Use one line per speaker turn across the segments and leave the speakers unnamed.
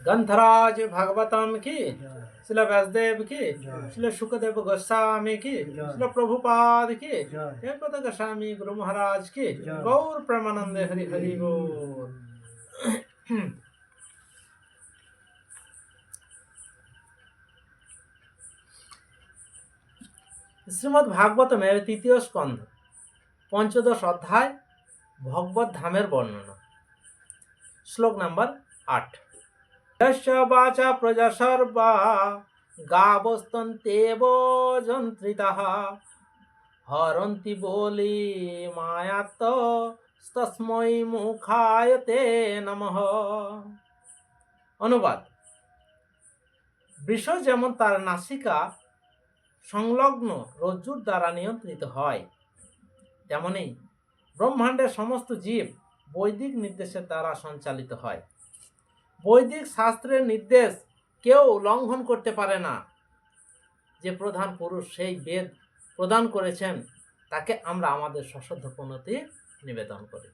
গন্ধরাজ ভাগবতম
কি
শিল ব্যাসদেব কি শিল
সুখদেব
গোস্বামী কি শিল
প্রভুপাদ
কি হেপদ গোস্বামী গুরু মহারাজ
কি
গৌর প্রেমানন্দে হরি হরি গৌর শ্রীমদ ভাগবতমের তৃতীয় স্কন্ধ পঞ্চদশ অধ্যায় ভগবত ধামের বর্ণনা শ্লোক নাম্বার আট যশ বাচা প্রজা সর্বা গাবস্তন্তেব যন্ত্রিতাः হরন্তি বলি মায়াত তস্মৈ মুখায় তে নমঃ অনুবাদ বৃষ যেমন তার নাসিকা সংলগ্ন রজ্জুর দ্বারা নিয়ন্ত্রিত হয় তেমনি ব্রহ্মাণ্ডের সমস্ত জীব বৈদিক নির্দেশের দ্বারা সঞ্চালিত হয়। বৈদিক শাস্ত্রের নির্দেশ কেউ লঙ্ঘন করতে পারে না। যে প্রধান পুরুষ সেই বেদ প্রদান করেছেন, তাকে আমরা আমাদের সশ্রদ্ধ প্রণতি নিবেদন করি।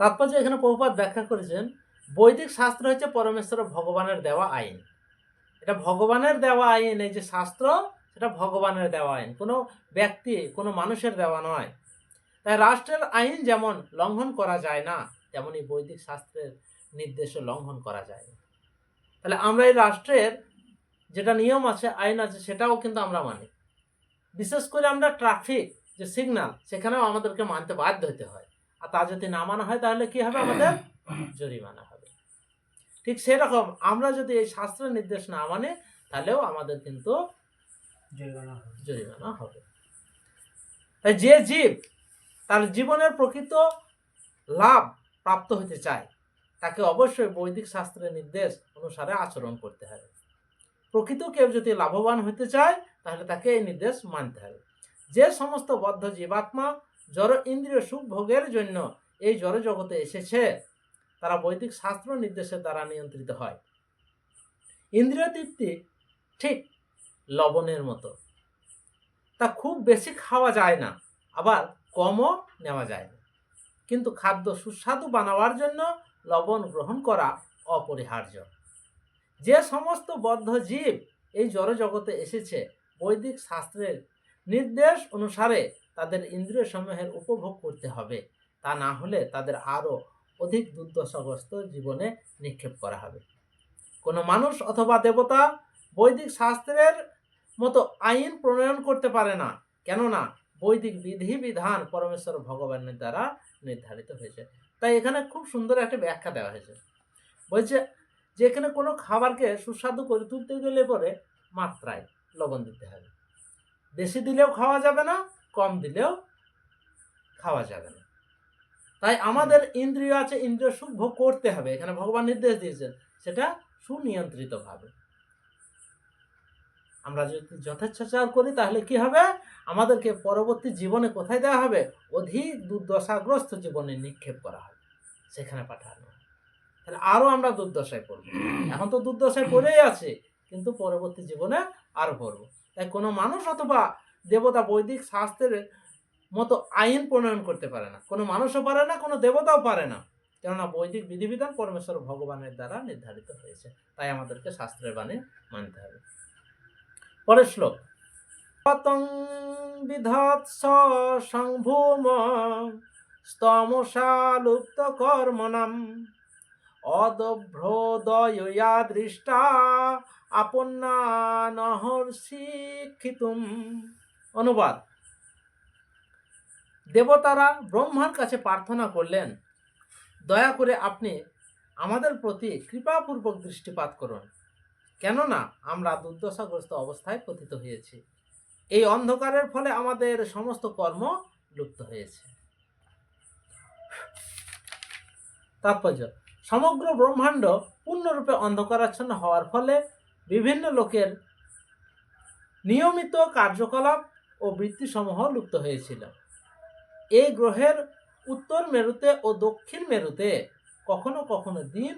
তাৎপর্য এখানে প্রভুপাত ব্যাখ্যা করেছেন, বৈদিক শাস্ত্র হচ্ছে পরমেশ্বর ভগবানের দেওয়া আইন। এটা ভগবানের দেওয়া আইন, এই যে শাস্ত্র, সেটা ভগবানের দেওয়া আইন। কোনো ব্যক্তি, কোনো মানুষের দেওয়া নয়। তাই রাষ্ট্রের আইন যেমন লঙ্ঘন করা যায় না তেমনি বৈদিক শাস্ত্রের নির্দেশও লঙ্ঘন করা যায় না তাহলে আমরা এই রাষ্ট্রের যেটা নিয়ম আছে আইন আছে সেটাও কিন্তু আমরা মানি। বিশেষ করে আমরা ট্রাফিক যে সিগনাল সেখানেও আমাদেরকে মানতে বাধ্য হতে হয়। আর তা যদি না মানা হয় তাহলে কি হবে আমাদের? জরিমানা হবে। ঠিক সেরকম আমরা যদি এই শাস্ত্রের নির্দেশ না মানে তাহলেও আমাদের কিন্তু
জরিমানা হবে।
জরিমানা হবে। তাই যে জীব তার জীবনের প্রকৃত লাভ প্রাপ্ত হতে চায়, তাকে অবশ্যই বৈদিক শাস্ত্রের নির্দেশ অনুসারে আচরণ করতে হবে। প্রকৃত কেউ যদি লাভবান হতে চায়, তাহলে তাকে এই নির্দেশ মানতে হবে। যে সমস্ত বদ্ধ জীবাত্মা জড় ইন্দ্রিয় সুখ ভোগের জন্য এই জড় জগতে এসেছে, তারা বৈদিক শাস্ত্র নির্দেশের দ্বারা নিয়ন্ত্রিত হয়। ইন্দ্রিয় তৃপ্তি ঠিক লবণের মতো। তা খুব বেশি খাওয়া যায় না, আবার কমও নেওয়া যায় না। কিন্তু খাদ্য সুস্বাদু বানাবার জন্য লবণ গ্রহণ করা অপরিহার্য। যে সমস্ত বদ্ধ জীব এই জড়জগতে এসেছে, বৈদিক শাস্ত্রের নির্দেশ অনুসারে তাদের ইন্দ্রিয় সমূহের উপভোগ করতে হবে। তা না হলে তাদের আরও অধিক দুর্দশাগ্রস্ত জীবনে নিক্ষেপ করা হবে। কোনো মানুষ অথবা দেবতা বৈদিক শাস্ত্রের মতো আইন প্রণয়ন করতে পারে না। কেননা বৈদিক বিধি বিধান পরমেশ্বর ভগবানের দ্বারা নির্ধারিত হয়েছে। তাই এখানে খুব সুন্দর একটা ব্যাখ্যা দেওয়া হয়েছে। বলছে যে এখানে কোনো খাবারকে সুস্বাদু করে তুলতে গেলে পরে মাত্রায় লবণ দিতে হবে। বেশি দিলেও খাওয়া যাবে না কম দিলেও খাওয়া যাবে না। তাই আমাদের ইন্দ্রিয় আছে ইন্দ্রিয় সুখ ভোগ করতে হবে। এখানে ভগবান নির্দেশ দিয়েছেন সেটা সুনিয়ন্ত্রিতভাবে। আমরা যদি যথেচ্ছাচার করি, তাহলে কি হবে? আমাদেরকে পরবর্তী জীবনে কোথায় দেওয়া হবে? অধিক দুর্দশাগ্রস্ত জীবনে নিক্ষেপ করা হবে। সেখানে পাঠানো তাহলে আরও আমরা দুর্দশায় পড়ব। এখন তো দুর্দশায় পড়েই আছে, কিন্তু পরবর্তী জীবনে আরও পড়ব। তাই কোনো মানুষ অথবা দেবতা বৈদিক শাস্ত্রের মতো আইন প্রণয়ন করতে পারে না। কোনো মানুষও পারে না, কোনো দেবতাও পারে না। কেননা বৈদিক বিধিবিধান পরমেশ্বর ভগবানের দ্বারা নির্ধারিত হয়েছে। তাই আমাদেরকে শাস্ত্রের বাণী মানতে হবে। পরের শ্লোক। পতং বিধৎস সংভূম স্তমসা লুপ্ত কর্মণম অদভ্রোদয়া দৃষ্টা আপন্না নহর্ষিক্ষিতুম অনুবাদ। দেবতারা ব্রহ্মার কাছে প্রার্থনা করলেন, দয়া করে আপনি আমাদের প্রতি কৃপাপূর্বক দৃষ্টিপাত করুন। কেননা আমরা দুর্দশাগ্রস্ত অবস্থায় পতিত হয়েছি। এই অন্ধকারের ফলে আমাদের সমস্ত কর্ম লুপ্ত হয়েছে। তাৎপর্য, সমগ্র ব্রহ্মাণ্ড পূর্ণরূপে অন্ধকারাচ্ছন্ন হওয়ার ফলে বিভিন্ন লোকের নিয়মিত কার্যকলাপ ও বৃত্তিসমূহ লুপ্ত হয়েছিল। এই গ্রহের উত্তর মেরুতে ও দক্ষিণ মেরুতে কখনো কখনো দিন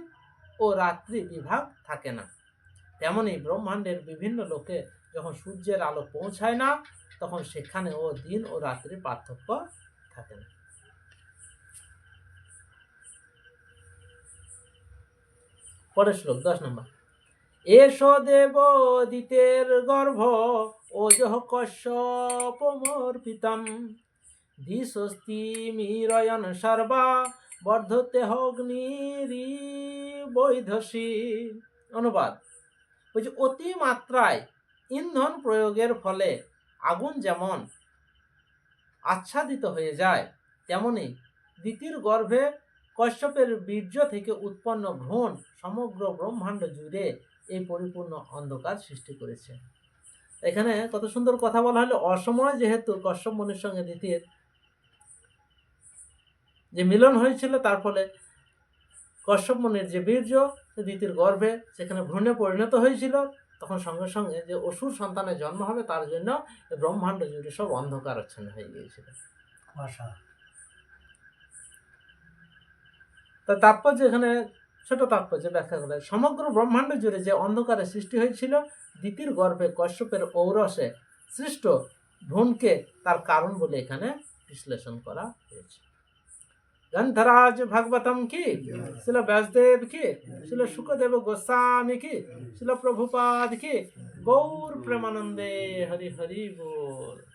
ও রাত্রি বিভাগ থাকে না। তেমনি ব্রহ্মাণ্ডের বিভিন্ন লোকে যখন সূর্যের আলো পৌঁছায় না, তখন সেখানেও দিন ও রাত্রির পার্থক্য থাকে না। পরের শ্লোক, দশ নম্বর। এস দেব দিতের গর্ভ ওজহ কশ্যপমর্পিতম দ্বিস্বস্তি মিরয়ন সর্বা, বর্ধতে অগ্নিরি বৈধসী অনুবাদ। বলছে অতিমাত্রায় ইন্ধন প্রয়োগের ফলে আগুন যেমন আচ্ছাদিত হয়ে যায়, তেমনি দ্বিতীয় গর্ভে কশ্যপের বীর্য থেকে উৎপন্ন ভ্রূণ সমগ্র ব্রহ্মাণ্ড জুড়ে এই পরিপূর্ণ অন্ধকার সৃষ্টি করেছে। এখানে কত সুন্দর কথা বলা হলো, অসময় যেহেতু কশ্যপ মুনির সঙ্গে দ্বিতীয় যে মিলন হয়েছিল, তার ফলে কশ্যপ মুনির যে বীর্য সে দ্বিতীয় গর্ভে সেখানে ভ্রূণে পরিণত হয়েছিল তখন সঙ্গে সঙ্গে যে অসুর সন্তানের জন্ম হবে তার জন্য ব্রহ্মাণ্ড জুড়ে সব অন্ধকারাচ্ছন্ন হয়ে গিয়েছিল। তা তাৎপর্য এখানে ছোট তাৎপর্য ব্যাখ্যা করে সমগ্র ব্রহ্মাণ্ড জুড়ে যে অন্ধকারের সৃষ্টি হয়েছিল দ্বিতীয় গর্ভে কশ্যপের ঔরসে সৃষ্ট ভ্রূণকে তার কারণ বলে এখানে বিশ্লেষণ করা হয়েছে। গ্রন্থরাজ ভাগবতম কি শিল ব্যাসদেব কি শিল শুকদেব গোস্বামী কি শিল প্রভুপাদ কি গৌর প্রেমানন্দে হরি হরি বল